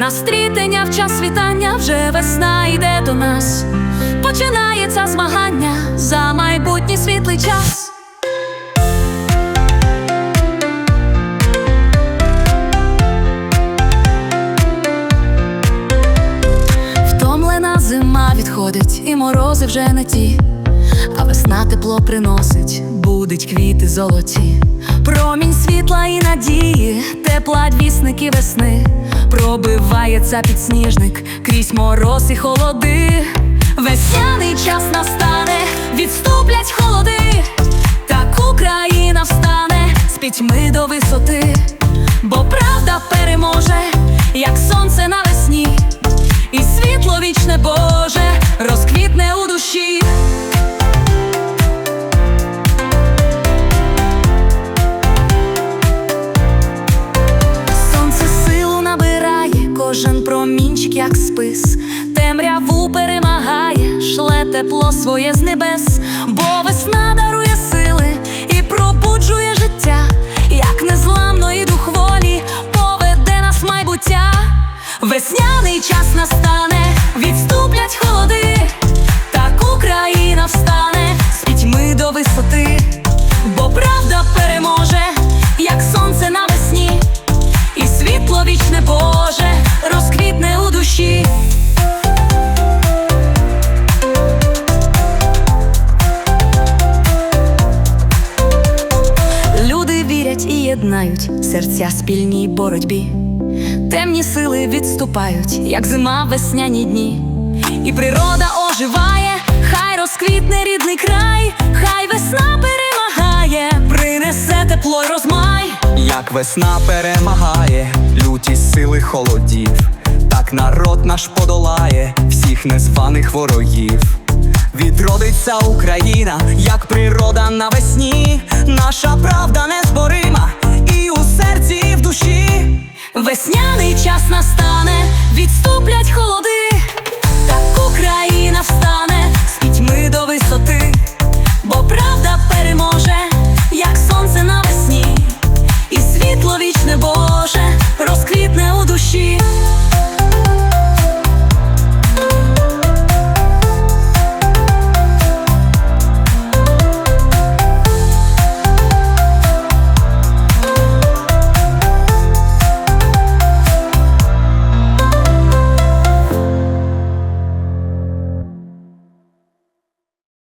На стрітення в час світання вже весна йде до нас. Починається змагання за майбутній світлий час. Втомлена зима відходить, і морози вже не ті, а весна тепло приносить, будить квіти золоті, промінь світла і надії, тепла вісники весни, пробивається підсніжник крізь мороз і холоди. Весняний час настане, відступлять холоди, так Україна встане з пітьми до висоти, бо правда переможе, як сонце навесні. І світло вічне Боже розквітне у душі. Промінчик, як спис, темряву перемагає, шле тепло своє з небес, бо весна дарує сили і пробуджує життя, як незламної дух волі поведе нас майбуття. Весняний час настане, відступлять холоди, так Україна встане єднають серця спільній боротьбі. Темні сили відступають, як зима весняні дні. І природа оживає, хай розквітне рідний край, хай весна перемагає, принесе тепло й розмай. Як весна перемагає, люті сили холодів, так народ наш подолає всіх незваних ворогів. Відродиться Україна, як природа навесні, наша правда незборима, у серці, і в душі. Весняний час настане, відступлять холоди,